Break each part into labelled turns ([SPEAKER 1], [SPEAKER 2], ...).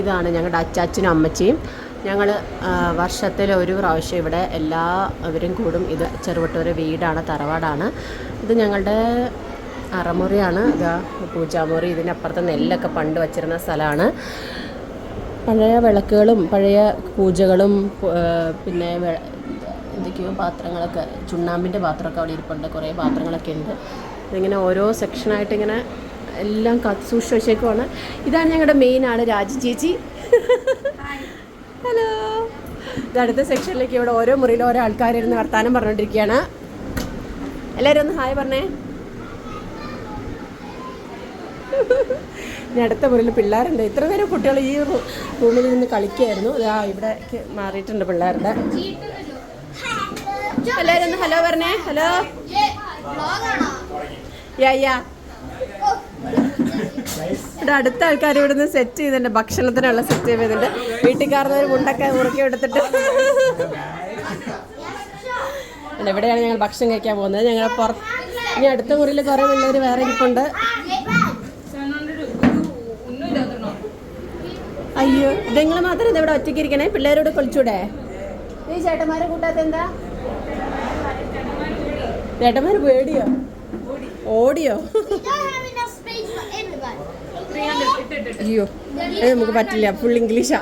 [SPEAKER 1] ഇതാണ് ഞങ്ങളുടെ അച്ചാച്ചനും അമ്മച്ചിയും. ഞങ്ങൾ വർഷത്തിൽ ഒരു പ്രാവശ്യം ഇവിടെ എല്ലാവരും കൂടും. ഇത് ചെറുവട്ടൂര് വീടാണ് തറവാടാണ്. ഇത് ഞങ്ങളുടെ അറമുറിയാണ്. ഇതാ പൂജാമുറി ഇതിനപ്പുറത്ത് നെല്ലൊക്കെ പണ്ട് വച്ചിരുന്ന സ്ഥലമാണ്. പഴയ വിളക്കുകളും പഴയ പൂജകളും പിന്നെ എന്തൊക്കെയോ പാത്രങ്ങളൊക്കെ ചുണ്ണാമ്പിന്റെ പാത്രമൊക്കെ അവിടെ ഇരിപ്പുണ്ട്. കുറേ പാത്രങ്ങളൊക്കെ ഉണ്ട്. ഇതിങ്ങനെ ഓരോ സെക്ഷനായിട്ട് ഇങ്ങനെ എല്ലാം കാത്തു സൂക്ഷിച്ച് വെച്ചേക്കുവാണ് ഇതാണ് ഞങ്ങളുടെ മെയിൻ ആണ് രാജി ചേച്ചി. ഹലോ ഇത് അടുത്ത സെക്ഷനിലേക്ക് ഇവിടെ ഓരോ മുറിയിൽ ഓരോ ആൾക്കാരിരുന്ന് വർത്താനം പറഞ്ഞുകൊണ്ടിരിക്കുകയാണ് എല്ലാവരും ഒന്ന് ഹായ് പറഞ്ഞേ. ഇനി അടുത്ത മുറിയിൽ പിള്ളേരുണ്ട്. ഇത്ര നേരം കുട്ടികൾ ഈ റൂമിൽ നിന്ന് കളിക്കുകയായിരുന്നു. ഇതാ ഇവിടെ മാറിയിട്ടുണ്ട് പിള്ളേരുടെ. എല്ലാവരും ഒന്ന് ഹലോ പറഞ്ഞേ. ഹലോ യാ യാ ഇവിടെ അടുത്ത ആൾക്കാർ ഇവിടെ നിന്ന് സെറ്റ് ചെയ്തിട്ടുണ്ട്. ഭക്ഷണത്തിനുള്ള സെറ്റ് ചെയ്തിട്ടുണ്ട്. വീട്ടിൽ കയറുന്ന ഒരു മുണ്ടൊക്കെ മുറുക്കി എടുത്തിട്ട്. എവിടെയാണ് ഞങ്ങൾ ഭക്ഷണം കഴിക്കാൻ പോകുന്നത്. ഞങ്ങൾ പുറത്ത് ഇനി അടുത്ത മുറിയിൽ കുറേ പിള്ളേർ വേറെ ഇരിപ്പുണ്ട്. അയ്യോ നിങ്ങൾ മാത്രം ഇവിടെ ഒറ്റയ്ക്ക് ഇരിക്കണേ? പിള്ളേരോട് കളിച്ചൂടെ? ഈ ചേട്ടന്മാരെ കൂട്ടാത്ത എന്താ? ചേട്ടന്മാര് പേടിയോ? ഓടിയോ? അയ്യോ അത് നമുക്ക് പറ്റില്ല. ഫുൾ ഇംഗ്ലീഷാ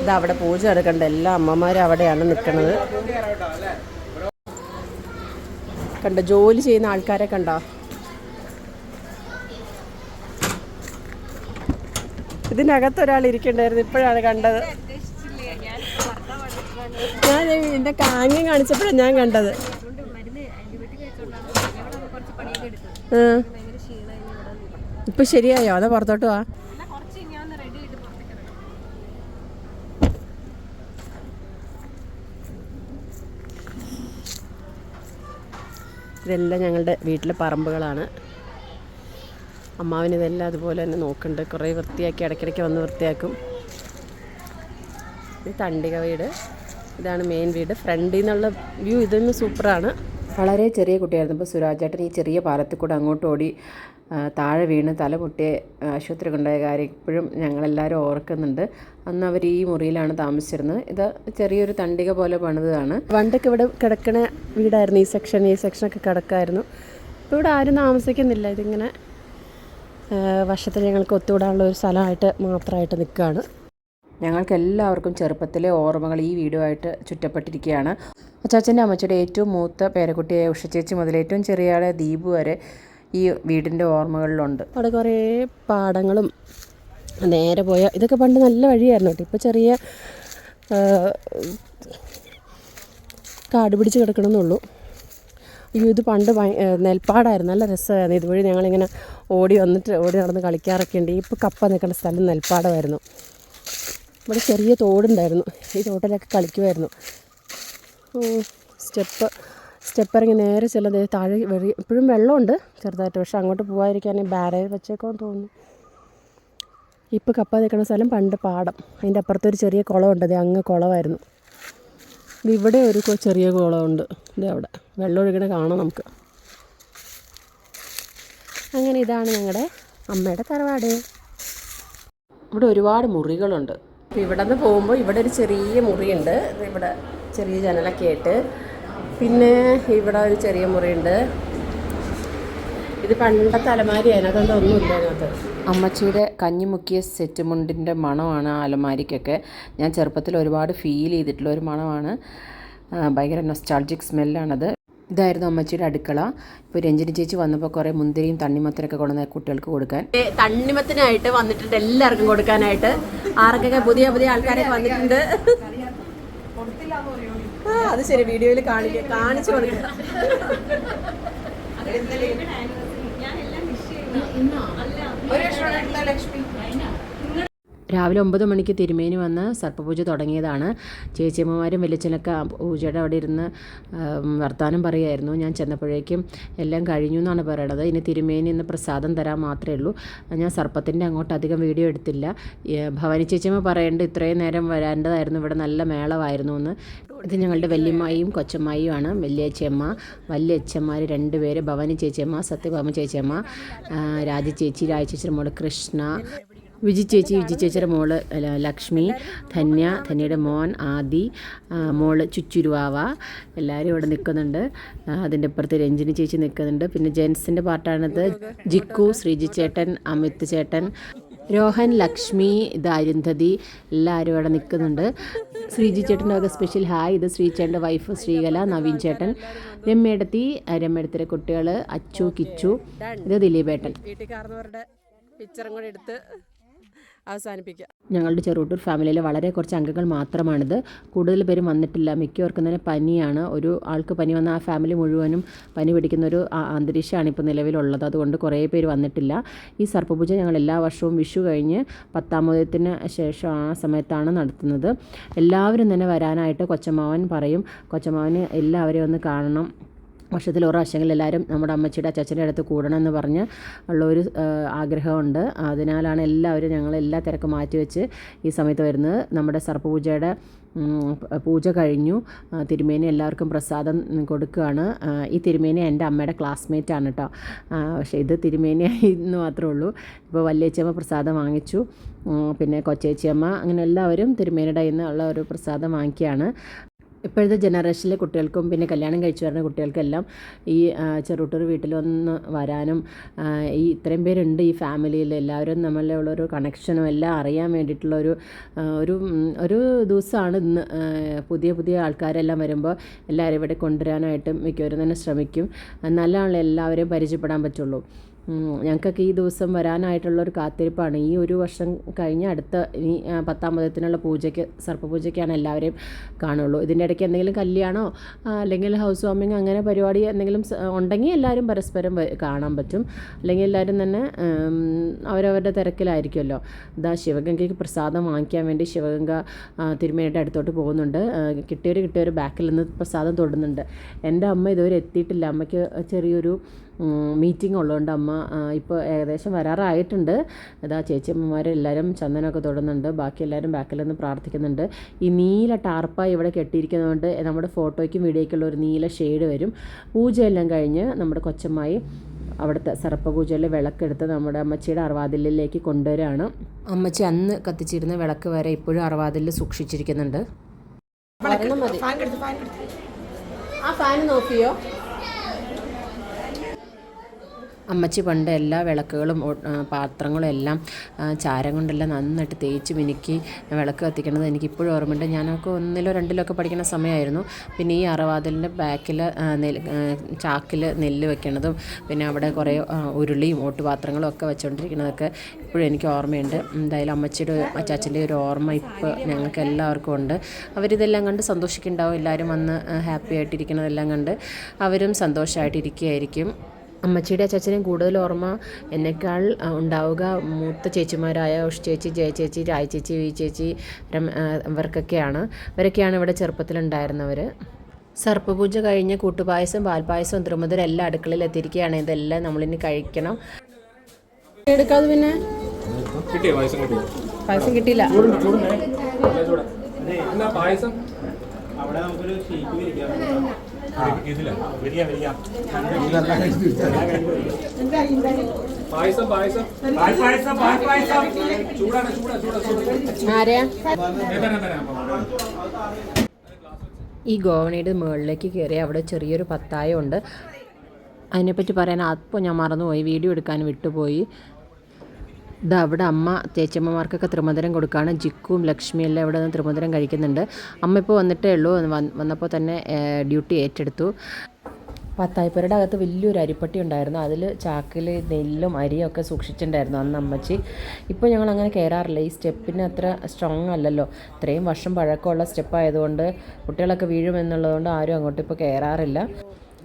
[SPEAKER 1] ഇത് അവിടെ പൂജ നടക്കണ്ട. എല്ലാ അമ്മമാരും അവിടെയാണ് നിൽക്കുന്നത് കണ്ട ജോലി ചെയ്യുന്ന ആൾക്കാരെ കണ്ട? ഇതിനകത്ത് ഒരാൾ ഇരിക്കണ്ടായിരുന്നു. ഇപ്പോഴാണ് കണ്ടത്. ഞാൻ എന്റെ കാങ്ങി കാണിച്ചപ്പോഴാണ് ഞാൻ കണ്ടത് ആ. ഇപ്പൊ ശരിയായോ? അതാ പുറത്തോട്ട് വാ. ഇതെല്ലാം ഞങ്ങളുടെ വീട്ടിലെ പറമ്പുകളാണ്. അമ്മാവിന് ഇതെല്ലാം അതുപോലെ തന്നെ നോക്കുന്നുണ്ട്. കുറേ വൃത്തിയാക്കി ഇടയ്ക്കിടയ്ക്ക് വന്ന് വൃത്തിയാക്കും. ഇത് തണ്ടിക വീട്. ഇതാണ് മെയിൻ വീട്. ഫ്രണ്ടിൽ നിന്നുള്ള വ്യൂ ഇതൊന്നും സൂപ്പറാണ് വളരെ ചെറിയ കുട്ടിയായിരുന്നു. ഇപ്പോൾ സുരാജേട്ടൻ ഈ ചെറിയ പാലത്തിൽ കൂടെ അങ്ങോട്ട് ഓടി താഴെ വീണ് തല പൊട്ടിയ ആശുപത്രി കൊണ്ടുപോയ കാര്യം ഇപ്പോഴും ഞങ്ങളെല്ലാവരും ഓർക്കുന്നുണ്ട്. അന്ന് അവർ ഈ മുറിയിലാണ് താമസിച്ചിരുന്നത്. ഇത് ചെറിയൊരു തണ്ടിക പോലെ പണിതാണ് പണ്ടൊക്കെ ഇവിടെ കിടക്കണ വീടായിരുന്നു. ഈ സെക്ഷൻ ഈ സെക്ഷനൊക്കെ കിടക്കായിരുന്നു. ഇപ്പോൾ ഇവിടെ ആരും താമസിക്കുന്നില്ല. ഇതിങ്ങനെ വർഷത്തിൽ ഞങ്ങൾക്ക് ഒത്തുകൂടാനുള്ള ഒരു സ്ഥലമായിട്ട് മാത്രമായിട്ട് നിൽക്കുകയാണ്. ഞങ്ങൾക്ക് എല്ലാവർക്കും ചെറുപ്പത്തിലെ ഓർമ്മകൾ ഈ വീഡിയോ ആയിട്ട് ചുറ്റപ്പെട്ടിരിക്കുകയാണ്. അച്ചാച്ചന്റെ അമ്മച്ചിയുടെ ഏറ്റവും മൂത്ത പേരക്കുട്ടിയായ ഉഷച്ചേച്ചി മുതൽ ഏറ്റവും ചെറിയ ആളെ ദീപു വരെ ഈ വീടിന്റെ ഓർമ്മകളിലുണ്ട്. അവിടെ കുറേ പാടങ്ങളും നേരെ പോയ ഇതൊക്കെ പണ്ട് നല്ല വഴിയായിരുന്നു കേട്ടോ. ഇപ്പോൾ ചെറിയ കാട് പിടിച്ച് കിടക്കണമെന്നുള്ളൂ. അയ്യോ ഇത് പണ്ട് നെൽപ്പാടായിരുന്നു. നല്ല രസമായിരുന്നു. ഇതുവഴി ഞങ്ങളിങ്ങനെ ഓടി വന്നിട്ട് ഓടി നടന്ന് കളിക്കാറൊക്കെ ഉണ്ട്. ഇപ്പോൾ കപ്പ നിൽക്കേണ്ട സ്ഥലം നെൽപ്പാടമായിരുന്നു. ഇവിടെ ചെറിയ തോടുണ്ടായിരുന്നു. ഈ തോട്ടിലൊക്കെ കളിക്കുമായിരുന്നു. സ്റ്റെപ്പ് സ്റ്റെപ്പ് ഇറങ്ങി നേരെ ചെല്ലുന്നത് താഴെ വെറി ഇപ്പോഴും വെള്ളമുണ്ട് ചെറുതായിട്ട്. പക്ഷേ അങ്ങോട്ട് പോകാതിരിക്കാൻ ബാരേജ് വെച്ചേക്കോന്ന് തോന്നുന്നു. ഇപ്പോൾ കപ്പ നിൽക്കുന്ന സ്ഥലം പണ്ട് പാടം. അതിന്റെ അപ്പുറത്തൊരു ചെറിയ കുളമുണ്ട്. അത് അങ്ങ് കുളമായിരുന്നു. ഇവിടെ ഒരു ചെറിയ കുളമുണ്ട്. ഇത് അവിടെ. വെള്ളം ഒഴുകണ കാണാം നമുക്ക്. അങ്ങനെ ഇതാണ് ഞങ്ങളുടെ അമ്മയുടെ തറവാട്. ഇവിടെ ഒരുപാട് മുറികളുണ്ട്. ഇവിടെ നിന്ന് പോകുമ്പോൾ ഇവിടെ ഒരു ചെറിയ മുറിയുണ്ട്. ഇവിടെ ചെറിയ ജനലൊക്കെ ആയിട്ട്. പിന്നെ ഇവിടെ ഒരു ചെറിയ മുറിയുണ്ട്. ഇത് പണ്ടത്തെ അലമാരി അതിനകത്തൊന്നും ഒന്നുമില്ല അതിനകത്ത്. അമ്മച്ചിയുടെ കഞ്ഞി മുക്കിയ സെറ്റ് മുണ്ടിന്റെ മണമാണ് ആ അലമാരിക്കൊക്കെ. ഞാൻ ചെറുപ്പത്തിൽ ഒരുപാട് ഫീൽ ചെയ്തിട്ടുള്ള ഒരു മണമാണ്. ഭയങ്കര നൊസ്റ്റാൾജിക് സ്മെല്ലാണത് ഇതായിരുന്നു അമ്മച്ചിയുടെ അടുക്കള. ഇപ്പോൾ രഞ്ജിനി ചേച്ചി വന്നപ്പോൾ കുറേ മുന്തിരിയും തണ്ണിമത്തനൊക്കെ കൊണ്ടുവന്ന കുട്ടികൾക്ക് കൊടുക്കാൻ. തണ്ണിമത്തനായിട്ട് വന്നിട്ടുണ്ട് എല്ലാവർക്കും കൊടുക്കാനായിട്ട്. ആർക്കൊക്കെ പുതിയ പുതിയ ആൾക്കാരൊക്കെ വന്നിട്ടുണ്ട്. അത് ശരി വീഡിയോയിൽ കാണിക്ക കാണിച്ചു കൊടുക്കുക
[SPEAKER 2] രാവിലെ ഒമ്പത് മണിക്ക് തിരുമേനി വന്ന് സർപ്പപൂജ തുടങ്ങിയതാണ്. ചേച്ചിയമ്മമാരും വലിയച്ഛനൊക്കെ പൂജയുടെ അവിടെ ഇരുന്ന് വർത്താനം പറയുമായിരുന്നു ഞാൻ ചെന്നപ്പോഴേക്കും എല്ലാം കഴിഞ്ഞു എന്നാണ് പറയണത്. ഇനി തിരുമേനി ഇന്ന് പ്രസാദം തരാൻ മാത്രമേ ഉള്ളൂ. ഞാൻ സർപ്പത്തിന്റെ അങ്ങോട്ട് അധികം വീഡിയോ എടുത്തില്ല. ഭവാനി ചേച്ചിയമ്മ പറയേണ്ട ഇത്രയും നേരം വരേണ്ടതായിരുന്നു. ഇവിടെ നല്ല മേളമായിരുന്നു എന്ന്. ഇത് ഞങ്ങളുടെ വല്യമ്മയും കൊച്ചമ്മായിയുമാണ് വല്യച്ചമ്മ വല്യച്ഛന്മാർ രണ്ടുപേര് ഭവാനി ചേച്ചിയമ്മ സത്യഭാമ ചേച്ചിയമ്മ രാജി ചേച്ചി രാജ ചേച്ചിയുടെ മോൾ കൃഷ്ണ വിജി ചേച്ചി വിജി ചേച്ചിയുടെ മോൾ ലക്ഷ്മി ധന്യ ധന്യയുടെ മോൻ ആദി മോൾ ചുച്ചുരുവാവ എല്ലാവരും ഇവിടെ നിൽക്കുന്നുണ്ട്. അതിന്റെ അപ്പുറത്ത് രഞ്ജിനി ചേച്ചി നിൽക്കുന്നുണ്ട്. പിന്നെ ജെൻസിന്റെ പാട്ടാണിത്. ജിക്കു ശ്രീജി ചേട്ടൻ അമിത് ചേട്ടൻ രോഹൻ ലക്ഷ്മി ഇത് അരുന്ധതി എല്ലാവരും ഇവിടെ നിൽക്കുന്നുണ്ട്. ശ്രീജി ചേട്ടന്റെ ഒക്കെ സ്പെഷ്യൽ ഹായ്. ഇത് ശ്രീചേട്ടന്റെ വൈഫ് ശ്രീകല നവീൻ ചേട്ടൻ രമ്യടത്തി രമ്യടത്തിലെ കുട്ടികൾ അച്ചു കിച്ചു ഇത് ദിലീപേട്ടൻ.
[SPEAKER 1] പിക്ചറും കൂടെ എടുത്ത് അവസാനിപ്പിക്കാം.
[SPEAKER 2] ഞങ്ങളുടെ ചെറുട്ടൂർ ഫാമിലിയിലെ വളരെ കുറച്ച് അംഗങ്ങൾ മാത്രമാണിത്. കൂടുതൽ പേരും വന്നിട്ടില്ല. മിക്കവർക്കും തന്നെ പനിയാണ്. ഒരു ആൾക്ക് പനി വന്ന ആ ഫാമിലി മുഴുവനും പനി പിടിക്കുന്ന ഒരു അന്തരീക്ഷമാണ് ഇപ്പോൾ നിലവിലുള്ളത്. അതുകൊണ്ട് കുറേ പേര് വന്നിട്ടില്ല. ഈ സർപ്പപൂജ ഞങ്ങൾ എല്ലാ വർഷവും വിഷു കഴിഞ്ഞ് പത്താമതത്തിന് ശേഷം ആ സമയത്താണ് നടത്തുന്നത്. എല്ലാവരും തന്നെ വരാനായിട്ട് കൊച്ചമാവൻ പറയും. കൊച്ചമ്മാവന് എല്ലാവരെയും ഒന്ന് കാണണം. വർഷത്തിൽ ഒരു എല്ലാവരും നമ്മുടെ അമ്മച്ചിയുടെ അച്ചച്ചന്റെ അടുത്ത് കൂടണം എന്ന് പറഞ്ഞ് ഉള്ളൊരു ആഗ്രഹമുണ്ട്. അതിനാലാണ് എല്ലാവരും ഞങ്ങൾ എല്ലാ തിരക്കും മാറ്റിവെച്ച് ഈ സമയത്ത് വരുന്നത്. നമ്മുടെ സർപ്പപൂജയുടെ പൂജ കഴിഞ്ഞു. തിരുമേനി എല്ലാവർക്കും പ്രസാദം കൊടുക്കുകയാണ്. ഈ തിരുമേനി എന്റെ അമ്മയുടെ ക്ലാസ്മേറ്റ് ആണ് കേട്ടോ പക്ഷേ ഇത് തിരുമേനി എന്ന് മാത്രമേ ഉള്ളൂ. ഇപ്പോൾ വല്യച്ചമ്മ പ്രസാദം വാങ്ങിച്ചു. പിന്നെ കൊച്ചേച്ചിയമ്മ അങ്ങനെ എല്ലാവരും തിരുമേനിയുടെ നിന്ന് ഉള്ള ഒരു പ്രസാദം വാങ്ങിക്കുകയാണ്. ഇപ്പോഴത്തെ ജനറേഷനിലെ കുട്ടികൾക്കും പിന്നെ കല്യാണം കഴിച്ചു വരുന്ന കുട്ടികൾക്കെല്ലാം ഈ ചെറുട്ടൂർ വീട്ടിൽ വന്ന് വരാനും ഈ ഇത്രയും പേരുണ്ട് ഈ ഫാമിലിയിൽ എല്ലാവരും നമ്മളിലുള്ളൊരു കണക്ഷനും എല്ലാം അറിയാൻ വേണ്ടിയിട്ടുള്ള ഒരു ഒരു ഒരു ദിവസമാണ് ഇന്ന് പുതിയ പുതിയ ആൾക്കാരെല്ലാം വരുമ്പോൾ എല്ലാവരും ഇവിടെ കൊണ്ടുവരാനായിട്ട് മിക്കവരും തന്നെ ശ്രമിക്കും. നല്ലതാണല്ലോ എല്ലാവരെയും പരിചയപ്പെടാൻ പറ്റുള്ളൂ. ഞങ്ങൾക്കൊക്കെ ഈ ദിവസം വരാനായിട്ടുള്ളൊരു കാത്തിരിപ്പാണ്. ഈ ഒരു വർഷം കഴിഞ്ഞ് അടുത്ത ഇനി പത്താമ്പതത്തിനുള്ള പൂജയ്ക്ക് സർപ്പപൂജയ്ക്കാണ് എല്ലാവരെയും കാണുള്ളൂ. ഇതിന്റെ ഇടയ്ക്ക് എന്തെങ്കിലും കല്യാണമോ അല്ലെങ്കിൽ ഹൗസ് വാമിങ് അങ്ങനെ പരിപാടി എന്തെങ്കിലും ഉണ്ടെങ്കിൽ എല്ലാവരും പരസ്പരം കാണാൻ പറ്റും. അല്ലെങ്കിൽ എല്ലാവരും തന്നെ അവരവരുടെ തിരക്കിലായിരിക്കുമല്ലോ. ഇതാ ശിവഗംഗയ്ക്ക് പ്രസാദം വാങ്ങിക്കാൻ വേണ്ടി ശിവഗംഗ തിരുമേനിയുടെ അടുത്തോട്ട് പോകുന്നുണ്ട്. കിട്ടിയവർ കിട്ടിയവർ ബാക്കിൽ നിന്ന് പ്രസാദം തൊടുന്നുണ്ട്. എന്റെ അമ്മ ഇതുവരെ എത്തിയിട്ടില്ല. അമ്മയ്ക്ക് ചെറിയൊരു മീറ്റിംഗ് ഉള്ളതുകൊണ്ട് അമ്മ ഇപ്പോൾ ഏകദേശം വരാറായിട്ടുണ്ട്. ഇതാ ചേച്ചിയമ്മമാരെല്ലാവരും ചന്ദനമൊക്കെ തൊടുന്നുണ്ട്. ബാക്കി എല്ലാവരും ബാക്കിൽ നിന്ന് പ്രാർത്ഥിക്കുന്നുണ്ട്. ഈ നീല ടാർപ്പായി ഇവിടെ കെട്ടിയിരിക്കുന്നതുകൊണ്ട് നമ്മുടെ ഫോട്ടോയ്ക്കും വീഡിയോയ്ക്കുള്ള ഒരു നീല ഷെയ്ഡ് വരും. പൂജയെല്ലാം കഴിഞ്ഞ് നമ്മുടെ കൊച്ചമ്മായി അവിടുത്തെ സർപ്പപൂജയിലെ വിളക്കെടുത്ത് നമ്മുടെ അമ്മച്ചിയുടെ അറുവാതിലേക്ക് കൊണ്ടുവരികയാണ് അമ്മച്ചി അന്ന് കത്തിച്ചിരുന്ന വിളക്ക് വരെ ഇപ്പോഴും അറുവാതിൽ സൂക്ഷിച്ചിരിക്കുന്നുണ്ട്. ആ ഫാൻ നോക്കിയോ? അമ്മച്ചി പണ്ട് എല്ലാ വിളക്കുകളും പാത്രങ്ങളും എല്ലാം ചാരം കൊണ്ടെല്ലാം നന്നായിട്ട് തേച്ച് മിനുക്കി വിളക്ക് കത്തിക്കണത് എനിക്കിപ്പോഴും ഓർമ്മയുണ്ട്. ഞാനൊക്കെ ഒന്നിലോ രണ്ടിലോ ഒക്കെ പഠിക്കുന്ന സമയമായിരുന്നു. പിന്നെ ഈ അറവാതിലിന്റെ ബാക്കിൽ ചാക്കിൽ നെല്ല് വെക്കണതും പിന്നെ അവിടെ കുറേ ഉരുളിയും ഓട്ടുപാത്രങ്ങളും ഒക്കെ വെച്ചുകൊണ്ടിരിക്കുന്നതൊക്കെ ഇപ്പോഴും എനിക്ക് ഓർമ്മയുണ്ട്. എന്തായാലും അമ്മച്ചിയുടെ അച്ചാച്ചന്റെ ഒരു ഓർമ്മ ഇപ്പോൾ ഞങ്ങൾക്ക് എല്ലാവർക്കും ഉണ്ട്. അവരിതെല്ലാം കണ്ട് സന്തോഷിക്കുന്നുണ്ടാവും. എല്ലാവരും വന്ന് ഹാപ്പി ആയിട്ടിരിക്കുന്നതെല്ലാം കണ്ട് അവരും സന്തോഷമായിട്ടിരിക്കുകയായിരിക്കും അമ്മച്ചിയുടെ അച്ചാച്ചനെയും കൂടുതൽ ഓർമ്മ എന്നെക്കാൾ ഉണ്ടാവുക മൂത്ത ചേച്ചിമാരായ ഉഷ് ചേച്ചി ജയ ചേച്ചി രായ ചേച്ചി വി ചേച്ചി ഇവർക്കൊക്കെയാണ് ഇവരൊക്കെയാണ് ഇവിടെ ചെറുപ്പത്തിലുണ്ടായിരുന്നവർ സർപ്പപൂജ കഴിഞ്ഞ് കൂട്ടുപായസം പാൽപ്പായസം തിരുമുതൽ എല്ലാം അടുക്കളയിൽ എത്തിയിരിക്കുകയാണ്. ഇതെല്ലാം നമ്മളിനി കഴിക്കണം. എടുക്കാതെ പിന്നെ?
[SPEAKER 3] പായസം കിട്ടിയോ?
[SPEAKER 2] പായസം കിട്ടിയില്ല.
[SPEAKER 3] പായസം?
[SPEAKER 4] അവിടെ നമുക്കൊരു
[SPEAKER 2] ഈ ഗോവണിയുടെ മുകളിലേക്ക് കയറി അവിടെ ചെറിയൊരു പത്തായം ഉണ്ട് അതിനെപ്പറ്റി പറയാൻ അപ്പോൾ ഞാൻ മറന്നുപോയി. വീഡിയോ എടുക്കാൻ വിട്ടുപോയി. ഇതാ അവിടെ അമ്മ ചേച്ചമ്മമാർക്കൊക്കെ ത്രിമധുരം കൊടുക്കുകയാണ് ജിക്കും ലക്ഷ്മിയും എല്ലാം ഇവിടെ നിന്ന് ത്രിമധുരം കഴിക്കുന്നുണ്ട്. അമ്മ ഇപ്പോൾ വന്നിട്ടേ ഉള്ളൂ. വന്നപ്പോൾ തന്നെ ഡ്യൂട്ടി ഏറ്റെടുത്തു. പത്തായപ്പുരയുടെ അകത്ത് വലിയൊരു അരിപ്പട്ടി ഉണ്ടായിരുന്നു. അതിൽ ചാക്കിൽ നെല്ലും അരിയും ഒക്കെ സൂക്ഷിച്ചിട്ടുണ്ടായിരുന്നു അന്ന് അമ്മച്ചി. ഇപ്പോൾ ഞങ്ങൾ അങ്ങനെ കയറാറില്ല. ഈ സ്റ്റെപ്പിന് അത്ര സ്ട്രോങ് അല്ലല്ലോ. ഇത്രയും വർഷം പഴക്കമുള്ള സ്റ്റെപ്പ് ആയതുകൊണ്ട് കുട്ടികളൊക്കെ വീഴുമെന്നുള്ളതുകൊണ്ട് ആരും അങ്ങോട്ട് ഇപ്പോൾ കയറാറില്ല.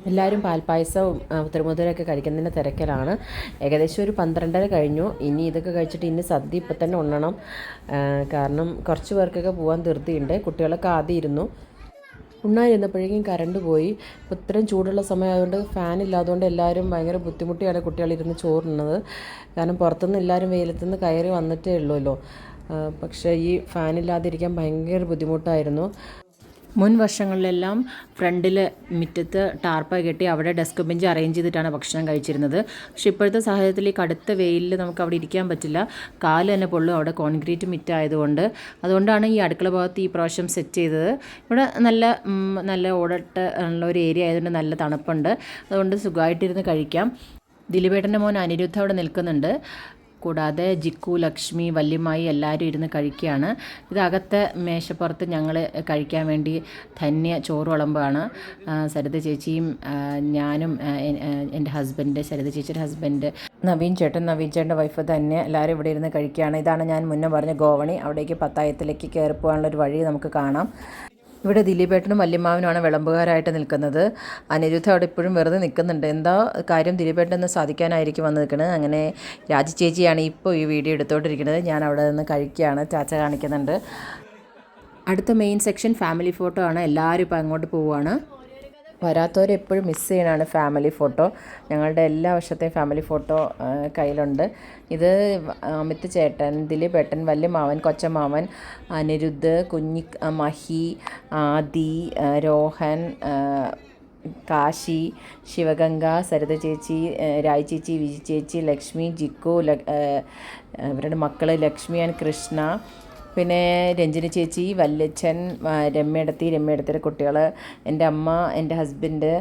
[SPEAKER 2] എല്ലാവരും പാൽപ്പായസവും ഉത്തരമുതിരൊക്കെ കഴിക്കുന്നതിന്റെ തിരക്കിലാണ്. ഏകദേശം ഒരു പന്ത്രണ്ടര കഴിഞ്ഞു. ഇനി ഇതൊക്കെ കഴിച്ചിട്ട് ഇനി സദ്യ ഇപ്പം തന്നെ ഉണ്ണണം. കാരണം കുറച്ച് പേർക്കൊക്കെ പോകാൻ ധൃതിയുണ്ട്. കുട്ടികളൊക്കെ ആദ്യം ഇരുന്നു. ഉണ്ണാനിരുന്നപ്പോഴേക്കും കറണ്ട് പോയി. ഇപ്പോൾ ഇത്രയും ചൂടുള്ള സമയമായതുകൊണ്ട് ഫാൻ എല്ലാവരും ഭയങ്കര ബുദ്ധിമുട്ടിയാണ് കുട്ടികളിരുന്ന് ചോറുണ്ണത് കാരണം പുറത്തുനിന്ന് എല്ലാവരും വെയിലത്തുനിന്ന് കയറി വന്നിട്ടേ ഉള്ളൂല്ലോ. പക്ഷേ ഈ ഫാനില്ലാതിരിക്കാൻ ഭയങ്കര ബുദ്ധിമുട്ടായിരുന്നു. മുൻ വർഷങ്ങളിലെല്ലാം ഫ്രണ്ടിൽ മുറ്റത്ത് ടാർപ്പ കെട്ടി അവിടെ ഡെസ്ക് ബെഞ്ച് അറേഞ്ച് ചെയ്തിട്ടാണ് ഭക്ഷണം കഴിച്ചിരുന്നത്. പക്ഷെ ഇപ്പോഴത്തെ സാഹചര്യത്തിൽ ഈ കടുത്ത വെയിലിൽ നമുക്ക് അവിടെ ഇരിക്കാൻ പറ്റില്ല. കാൽ തന്നെ പൊള്ളും. അവിടെ കോൺക്രീറ്റ് മിറ്റായതുകൊണ്ട്. അതുകൊണ്ടാണ് ഈ അടുക്കള ഭാഗത്ത് ഈ പ്രാവശ്യം സെറ്റ് ചെയ്തത്. ഇവിടെ നല്ല നല്ല ഓടട്ട് ഉള്ള ഒരു ഏരിയ ആയതുകൊണ്ട് നല്ല തണുപ്പുണ്ട്. അതുകൊണ്ട് സുഖമായിട്ടിരുന്ന് കഴിക്കാം. ദിലീപേട്ടന്റെ മോൻ അനിരുദ്ധ അവിടെ നിൽക്കുന്നുണ്ട്. കൂടാതെ ജിക്കു ലക്ഷ്മി വല്യമായി എല്ലാവരും ഇരുന്ന് കഴിക്കുകയാണ്. ഇതകത്തെ മേശപ്പുറത്ത് ഞങ്ങൾ കഴിക്കാൻ വേണ്ടി ധന്യ ചോറ് വിളമ്പാണ് സരിത ചേച്ചിയും ഞാനും എന്റെ ഹസ്ബൻഡ് സരിത ചേച്ചിയുടെ ഹസ്ബൻഡ് നവീൻ ചേട്ടൻ നവീൻ ചേട്ടന്റെ വൈഫ് തന്നെ എല്ലാവരും ഇവിടെ ഇരുന്ന് കഴിക്കുകയാണ്. ഇതാണ് ഞാൻ മുന്നേ പറഞ്ഞ ഗോവണി. അവിടേക്ക് പത്തായത്തിലേക്ക് കയറി പോകാനുള്ളൊരു വഴി നമുക്ക് കാണാം. ഇവിടെ ദിലീപേട്ടനും വല്യമ്മാവനുമാണ് വിളമ്പുകാരായിട്ട് നിൽക്കുന്നത്. അനിരുദ്ധ അവിടെ ഇപ്പോഴും വെറുതെ നിൽക്കുന്നുണ്ട്. എന്താ കാര്യം ദിലീപേട്ടൻ സാധിക്കാനായിരിക്കും വന്ന് നിൽക്കുന്നത് അങ്ങനെ രാജി ചേച്ചിയാണ് ഇപ്പോൾ ഈ വീഡിയോ എടുത്തുകൊണ്ടിരിക്കുന്നത്. ഞാൻ അവിടെ നിന്ന് കഴിക്കുകയാണ് ചാച്ച കാണിക്കുന്നുണ്ട്. അടുത്ത മെയിൻ സെക്ഷൻ ഫാമിലി ഫോട്ടോ ആണ്. എല്ലാവരും ഇപ്പോൾ അങ്ങോട്ട് പോവുകയാണ്. വരാത്തവരെ എപ്പോഴും മിസ് ചെയ്യണതാണ് ഫാമിലി ഫോട്ടോ ഞങ്ങളുടെ എല്ലാ വർഷത്തെയും ഫാമിലി ഫോട്ടോ കയ്യിലുണ്ട്. ഇത് അമിത് ചേട്ടൻ ദിലീപ് ഏട്ടൻ വല്യമാവൻ കൊച്ചമാവൻ അനിരുദ്ധ് കുഞ്ഞി മഹി ആദി രോഹൻ കാശി ശിവഗംഗ സരിത ചേച്ചി രായ് ചേച്ചി വിജി ചേച്ചി ലക്ഷ്മി ജിക്കു ഇവരുടെ മക്കൾ ലക്ഷ്മി ആൻഡ് കൃഷ്ണ പിന്നെ രഞ്ജിനി ചേച്ചി വല്യച്ഛൻ ആ, രമ്യടത്തി രമ്യടത്തിയുടെ കുട്ടികൾ എന്റെ അമ്മ എന്റെ ഹസ്ബൻഡ്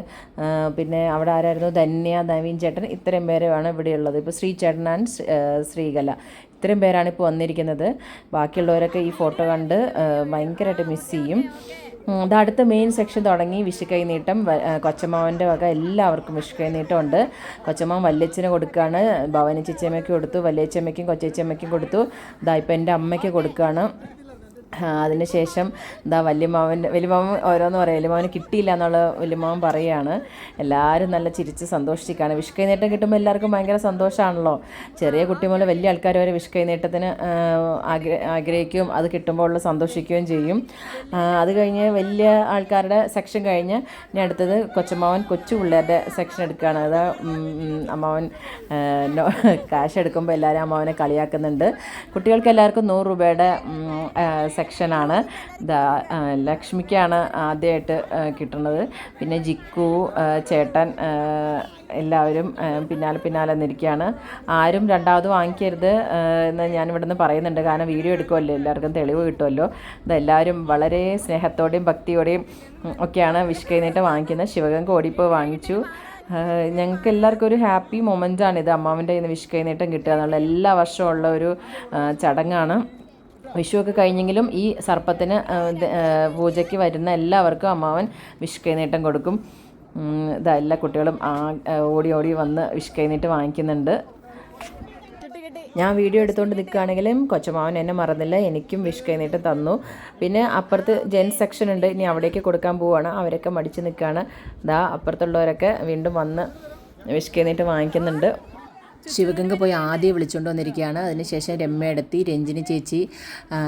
[SPEAKER 2] പിന്നെ അവിടെ ആരായിരുന്നു? ധന്യ നവീൻ ചേട്ടൻ ഇത്രയും പേരെയാണ് ഇവിടെയുള്ളത് ഇപ്പോൾ ശ്രീ ചേട്ടൻ ആൻഡ് ശ്രീകല. ഇത്രയും പേരാണ് ഇപ്പോൾ വന്നിരിക്കുന്നത്. ബാക്കിയുള്ളവരൊക്കെ ഈ ഫോട്ടോ കണ്ട് ഭയങ്കരമായിട്ട് മിസ് ചെയ്യും. അത് അടുത്ത മെയിൻ സെക്ഷൻ തുടങ്ങി. വിഷുക്കൈ നീട്ടം കൊച്ചമ്മാവന്റെ വക എല്ലാവർക്കും വിഷുക്കൈ നീട്ടം ഉണ്ട് കൊച്ചമ്മാവൻ വല്യച്ഛന് കൊടുക്കുകയാണ് ഭവനി ചേച്ചിയമ്മയ്ക്ക് കൊടുത്തു. വല്യച്ചമ്മയ്ക്കും കൊച്ചേച്ചമ്മയ്ക്കും കൊടുത്തു. ഇതാ ഇപ്പം എന്റെ അമ്മയ്ക്ക് കൊടുക്കുകയാണ് അതിനുശേഷം എന്താ വല്യമാവൻ വലിയമാവൻ ഓരോന്ന് പറയാം വലിയമാവന് കിട്ടിയില്ല എന്നുള്ള വലിയമാവൻ പറയുകയാണ് എല്ലാവരും നല്ല ചിരിച്ച് സന്തോഷിച്ചിരിക്കുകയാണ്. വിഷ് കൈനീട്ടം കിട്ടുമ്പോൾ എല്ലാവർക്കും ഭയങ്കര സന്തോഷമാണല്ലോ ചെറിയ കുട്ടി മുതൽ വലിയ ആൾക്കാർ വരെ വിഷ് കൈനീട്ടത്തിന് ആഗ്രഹിക്കുകയും അത് കിട്ടുമ്പോൾ ഉള്ള സന്തോഷിക്കുകയും ചെയ്യും. അത് കഴിഞ്ഞ് വലിയ ആൾക്കാരുടെ സെക്ഷൻ കഴിഞ്ഞ് ഇനി അടുത്തത് കൊച്ചമ്മാവൻ കൊച്ചു പിള്ളേരുടെ സെക്ഷൻ എടുക്കുകയാണ്. അത് അമ്മാവൻ കാശ് എടുക്കുമ്പോൾ എല്ലാവരും അമ്മാവനെ കളിയാക്കുന്നുണ്ട്. കുട്ടികൾക്ക് എല്ലാവർക്കും നൂറ് രൂപയുടെ സെക്ഷനാണ്. ലക്ഷ്മിക്കാണ് ആദ്യമായിട്ട് കിട്ടുന്നത്. പിന്നെ ജിക്കു ചേട്ടൻ എല്ലാവരും പിന്നാലെ പിന്നാലെ നിൽക്കുകയാണ്. ആരും രണ്ടാമത് വാങ്ങിക്കരുത് എന്ന് ഞാൻ ഇവിടെ നിന്ന് പറയുന്നുണ്ട്. കാരണം വീഡിയോ എടുക്കുമല്ലോ എല്ലാവർക്കും തെളിവ് കിട്ടുമല്ലോ ഇതെല്ലാവരും വളരെ സ്നേഹത്തോടെയും ഭക്തിയോടെയും ഒക്കെയാണ് വിഷ് കഴിഞ്ഞിട്ട് വാങ്ങിക്കുന്നത്. ശിവഗംഗ ഓടിപ്പോൾ വാങ്ങിച്ചു. ഞങ്ങൾക്ക് എല്ലാവർക്കും ഒരു ഹാപ്പി മൊമെന്റാണിത് അമ്മാവന്റെ കയ്യിൽ നിന്ന് വിഷ് കൈനീട്ടം കിട്ടുക എന്നുള്ള എല്ലാ വർഷവും ഉള്ള ഒരു ചടങ്ങാണ്. വിഷുവൊക്കെ കഴിഞ്ഞെങ്കിലും ഈ സർപ്പത്തിന് പൂജയ്ക്ക് വരുന്ന എല്ലാവർക്കും അമ്മാവൻ വിഷുക്കൈനീട്ടം കൊടുക്കും. ഇതാ എല്ലാ കുട്ടികളും ഓടി ഓടി വന്ന് വിഷുക്കൈനീട്ട് വാങ്ങിക്കുന്നുണ്ട്. ഞാൻ വീഡിയോ എടുത്തുകൊണ്ട് നിൽക്കുകയാണെങ്കിലും കൊച്ചമാവൻ എന്നെ മറന്നില്ല എനിക്കും വിഷ് തന്നു. പിന്നെ അപ്പുറത്ത് ജെൻസ് സെക്ഷൻ ഉണ്ട് ഇനി അവിടേക്ക് കൊടുക്കാൻ പോവുകയാണ് അവരൊക്കെ മടിച്ച് നിൽക്കുകയാണ് ദാ അപ്പുറത്തുള്ളവരൊക്കെ വീണ്ടും വന്ന് വിഷ് വാങ്ങിക്കുന്നുണ്ട്. ശിവഗംഗ പോയി ആദ്യം വിളിച്ചുകൊണ്ട് വന്നിരിക്കുകയാണ് അതിനുശേഷം രമ്യയെടുത്തി രഞ്ജിനി ചേച്ചി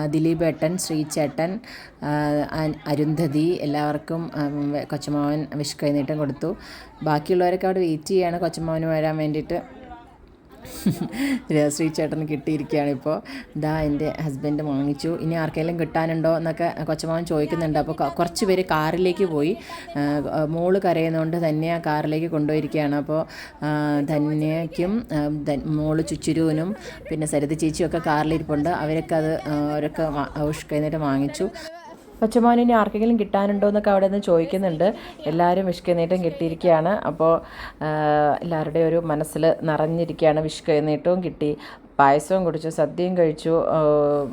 [SPEAKER 2] ദിലീപേട്ടൻ ശ്രീചേട്ടൻ അരുന്ധതി എല്ലാവർക്കും കൊച്ചമാവൻ വിഷ് കൊടുത്തു. ബാക്കിയുള്ളവരൊക്കെ അവിടെ വെയിറ്റ് ചെയ്യുകയാണ് കൊച്ചമാവന് വരാൻ വേണ്ടിയിട്ട്. ശ്രീ ചേട്ടന് കിട്ടിയിരിക്കുകയാണ് ഇപ്പോൾ. ഇതാ എന്റെ ഹസ്ബൻഡ് വാങ്ങിച്ചു. ഇനി ആർക്കെങ്കിലും കിട്ടാനുണ്ടോ എന്നൊക്കെ കൊച്ചമാവൻ ചോദിക്കുന്നുണ്ട്. അപ്പോൾ കുറച്ച് പേര് കാറിലേക്ക് പോയി. മോൾ കരയുന്നതുകൊണ്ട് തന്നെ ആ കാറിലേക്ക് കൊണ്ടുപോയിരിക്കുകയാണ്. അപ്പോൾ ധന്യയ്ക്കും മോൾ ചുച്ചുരുവിനും പിന്നെ സരിത ചേച്ചിയും ഒക്കെ കാറിലിരിപ്പുണ്ട്. അവരൊക്കെ അത് അവരൊക്കെ വാ- ഉഷ് കൈനീട്ടം വാങ്ങിച്ചു. കൊച്ചമോൻ ഇനി ആർക്കെങ്കിലും കിട്ടാനുണ്ടോ എന്നൊക്കെ അവിടെ നിന്ന് ചോദിക്കുന്നുണ്ട്. എല്ലാവരും വിഷ് കൈനീട്ടം കിട്ടിയിരിക്കുകയാണ്. അപ്പോൾ എല്ലാവരുടെയും ഒരു മനസ്സിൽ നിറഞ്ഞിരിക്കുകയാണ് വിഷ് കൈനീട്ടവും കിട്ടി. പായസവും കുടിച്ചു സദ്യയും കഴിച്ചു.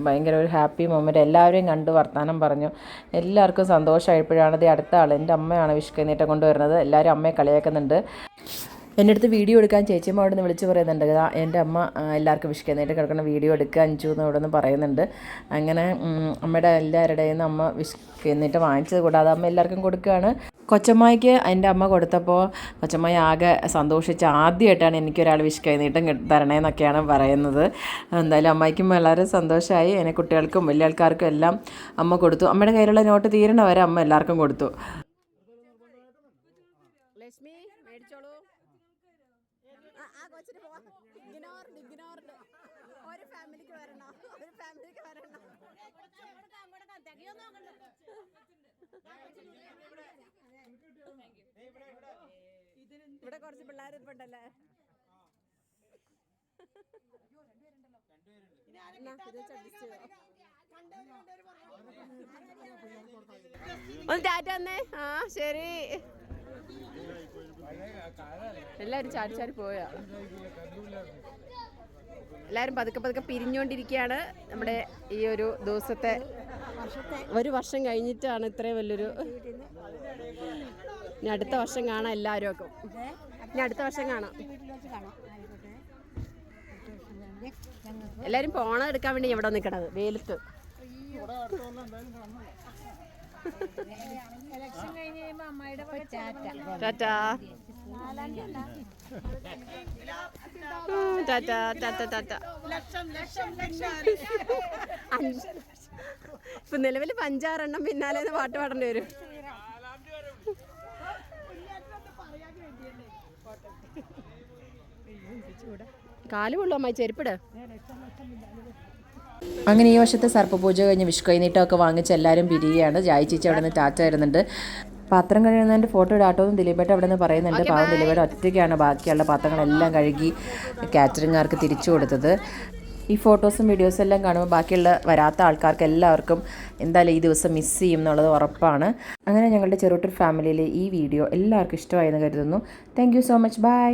[SPEAKER 2] ഭയങ്കര ഒരു ഹാപ്പി മൊമെന്റ് എല്ലാവരെയും കണ്ട് വർത്തമാനം പറഞ്ഞു. എല്ലാവർക്കും സന്തോഷമായപ്പോഴാണ് ഇത് അടുത്ത ആൾ എന്റെ അമ്മയാണ് വിഷ് കൈനീട്ടം കൊണ്ടുവരുന്നത്. എല്ലാവരും അമ്മയെ കളിയാക്കുന്നുണ്ട്. എന്റെ അടുത്ത് വീഡിയോ എടുക്കാൻ ചേച്ചിയമ്മ അവിടെ നിന്ന് വിളിച്ച് പറയുന്നുണ്ട്. എന്റെ അമ്മ എല്ലാവർക്കും വിഷ്കന്നിട്ട് കിടക്കുന്ന വീഡിയോ എടുക്കുക അഞ്ചു എന്ന് അവിടെ നിന്ന് പറയുന്നുണ്ട്. അങ്ങനെ അമ്മയുടെ എല്ലാവരുടെയും നിന്ന് അമ്മ വിഷ്കന്നിട്ട് വാങ്ങിച്ചത് കൂടാതെ അമ്മ എല്ലാവർക്കും കൊടുക്കുകയാണ്. കൊച്ചമ്മയ്ക്ക് എന്റെ അമ്മ കൊടുത്തപ്പോൾ കൊച്ചമ്മ ആകെ സന്തോഷിച്ച് ആദ്യമായിട്ടാണ് എനിക്കൊരാൾ വിഷ് തരണേ തരണേന്നൊക്കെയാണ് പറയുന്നത്. എന്തായാലും അമ്മയ്ക്കും വളരെ സന്തോഷമായി. എന്നെ കുട്ടികൾക്കും വലിയ ആൾക്കാർക്കും എല്ലാം അമ്മ കൊടുത്തു. അമ്മയുടെ കയ്യിലുള്ള നോട്ട് തീരണ വരെ അമ്മ എല്ലാവർക്കും കൊടുത്തു.
[SPEAKER 1] ഇവിടെ കുറച്ച് പിള്ളേർ ഇപ്പൊ ഉണ്ടല്ലേ. ഒന്ന് ടാറ്റ ആ ശരി. എല്ലാവരും ചാടി ചാടി പോയാ. എല്ലാവരും പതുക്കെ പതുക്കെ പിരിഞ്ഞുകൊണ്ടിരിക്കുകയാണ് നമ്മുടെ ഈ ഒരു ദിവസത്തെ ഒരു വർഷം കഴിഞ്ഞിട്ടാണ് ഇത്രയും വലിയൊരു ഇനി അടുത്ത വർഷം കാണാം എല്ലാവരും ഒക്കെ ഇനി അടുത്ത വർഷം കാണാം. എല്ലാവരും പോണം എടുക്കാൻ വേണ്ടി ഇവിടെ നിൽക്കണത് വെയിലത്ത്. ഇപ്പൊ നിലവിൽ അഞ്ചാറെണ്ണം പിന്നാലെ പാട്ട് പാടേണ്ടി വരും. കാൽ കൊള്ളു അമ്മായി ചെരുപ്പിട്.
[SPEAKER 2] അങ്ങനെ ഈ വർഷത്തെ സർപ്പപൂജ കഴിഞ്ഞ് വിഷു കൈനീട്ടമൊക്കെ വാങ്ങിച്ച് എല്ലാവരും പിരിയുകയാണ്. ജായ് ചേച്ചി അവിടെ നിന്ന് ടാറ്റ വരുന്നുണ്ട് പാത്രം കഴുകുന്നതിന്റെ ഫോട്ടോ ഇടാട്ടോ എന്ന് ദിലീപേട്ട അവിടെ നിന്ന് പറയുന്നുണ്ട്. പാവം ദിലീപേട്ട ഒറ്റയ്ക്കാണ്. ബാക്കിയുള്ള പാത്രങ്ങളെല്ലാം കഴുകി കാറ്ററിംഗുകാർക്ക് തിരിച്ചു കൊടുത്തത്. ഈ ഫോട്ടോസും വീഡിയോസും എല്ലാം കാണുമ്പോൾ ബാക്കിയുള്ള വരാത്ത ആൾക്കാർക്ക് എല്ലാവർക്കും എന്തായാലും ഈ ദിവസം മിസ് ചെയ്യും എന്നുള്ളത് ഉറപ്പാണ്. അങ്ങനെ ഞങ്ങളുടെ ചെറുട്ടൂർ ഫാമിലിയിലെ ഈ വീഡിയോ എല്ലാവർക്കും ഇഷ്ടമായി എന്ന് കരുതുന്നു താങ്ക് സോ മച്ച് ബൈ